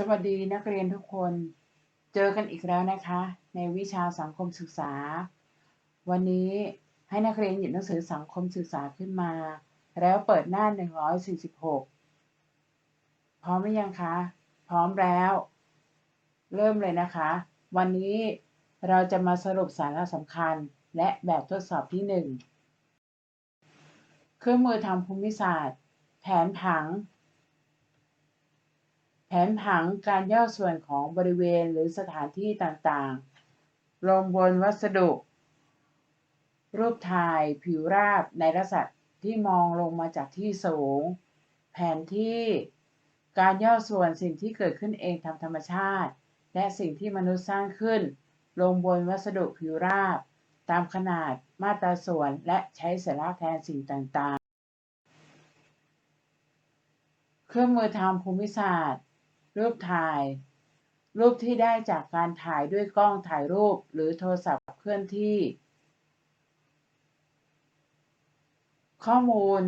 สวัสดีนักเรียนทุกคน เจอกันอีกแล้วนะคะ ในวิชาสังคมศึกษา วันนี้ให้นักเรียนหยิบหนังสือสังคมศึกษาขึ้นมา แล้วเปิดหน้า 146 พร้อมหรือยังคะ พร้อมแล้ว เริ่มเลยนะคะ วันนี้เราจะมาสรุปสาระสำคัญและแบบทดสอบที่ 1 เครื่องมือทางภูมิศาสตร์ แผนผัง นผังการย่อส่วนของบริเวณหรือสถานที่ต่างๆ ลงบนวัสดุ รูปถ่ายผิวราบในลักษณะที่มองลงมาจากที่สูง แผนที่ การย่อส่วนสิ่งที่เกิดขึ้นเองตามธรรมชาติ และสิ่งที่มนุษย์สร้างขึ้น ลงบนวัสดุผิวราบ ตามขนาดมาตราส่วนและใช้สัญลักษณ์แทนสิ่งต่างๆ เครื่องมือทางภูมิศาสตร์ รูปถ่าย รูปที่ได้จากการถ่ายด้วยกล้องถ่ายรูปหรือโทรศัพท์เคลื่อนที่ ข้อมูล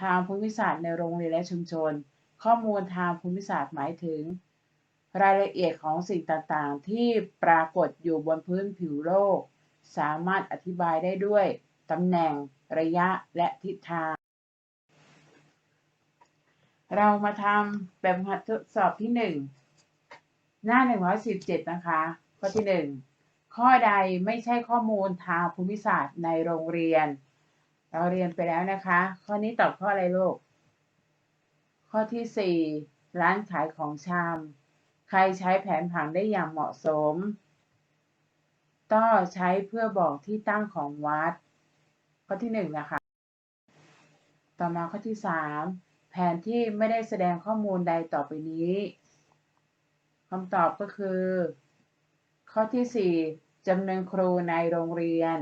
ทางภูมิศาสตร์ในโรงเรียนและชุมชน ข้อมูลทางภูมิศาสตร์หมายถึง รายละเอียดของสิ่งต่างๆ ที่ปรากฏอยู่บนพื้นผิวโลก สามารถอธิบายได้ด้วยตำแหน่ง ระยะ และทิศทาง เรามาทำแบบหัดทดสอบที่1หน้า117นะคะ ข้อที่1ข้อใดไม่ใช่ข้อมูลทางภูมิศาสตร์ในโรงเรียน เราเรียนไปแล้วนะคะ ข้อนี้ตอบข้ออะไรลูก ข้อที่4ร้านขายของชำใครใช้แผนผังได้อย่างเหมาะสม ต้อใช้เพื่อบอกที่ตั้งของวัด ข้อที่1นะคะ ต่อมาข้อที่3 แผนที่ไม่ได้แสดงข้อมูลใดต่อไปนี้คำตอบก็คือ ข้อที่ 4จำนวนครูในโรงเรียน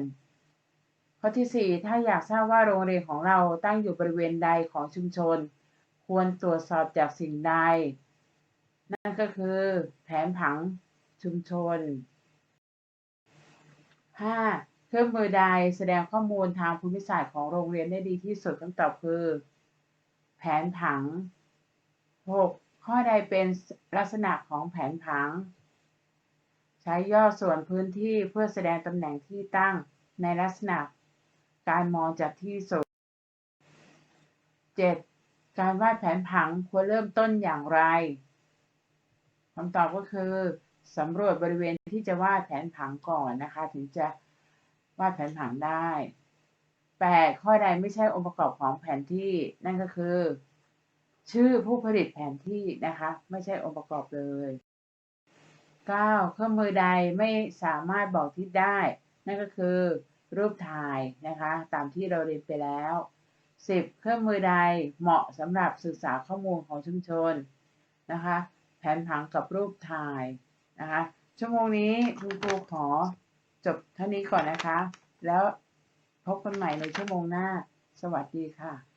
ข้อที่ 4 ถ้าอยากทราบว่าโรงเรียนของเราตั้งอยู่บริเวณใดของชุมชน ควรตรวจสอบจากสิ่งใด นั่นก็คือ แผนผังชุมชน 5. เครื่องมือใดแสดงข้อมูลทางภูมิศาสตร์ของโรงเรียนได้ดีที่สุดคำตอบคือ แผนผัง 6. ข้อใดเป็นลักษณะของแผนผัง ใช้ย่อส่วนพื้นที่เพื่อแสดงตำแหน่งที่ตั้งในลักษณะ การมองจากที่สูง 7. การวาดแผนผังควรเริ่มต้นอย่างไรคำตอบก็คือสำรวจบริเวณที่จะวาดแผนผังก่อนนะคะ ถึงจะวาดแผนผังได้ 8. ข้อใดไม่ใช่องค์ประกอบของแผนที่นั่นก็คือ ชื่อผู้ผลิตแผนที่นะคะ ไม่ใช่องค์ประกอบเลย 9. เครื่องมือใดไม่สามารถบอกทิศได้ นั่นก็คือ รูปถ่ายนะคะ ตามที่เราเรียนไปแล้ว 10. เครื่องมือใดเหมาะสำหรับศึกษาข้อมูลของชุมชนนะคะ แผนผังกับรูปถ่ายนะคะ ชั่วโมงนี้คุณครูขอจบเท่านี้ก่อนนะคะ แล้ว พบกันใหม่ในชั่วโมงหน้า สวัสดีค่ะ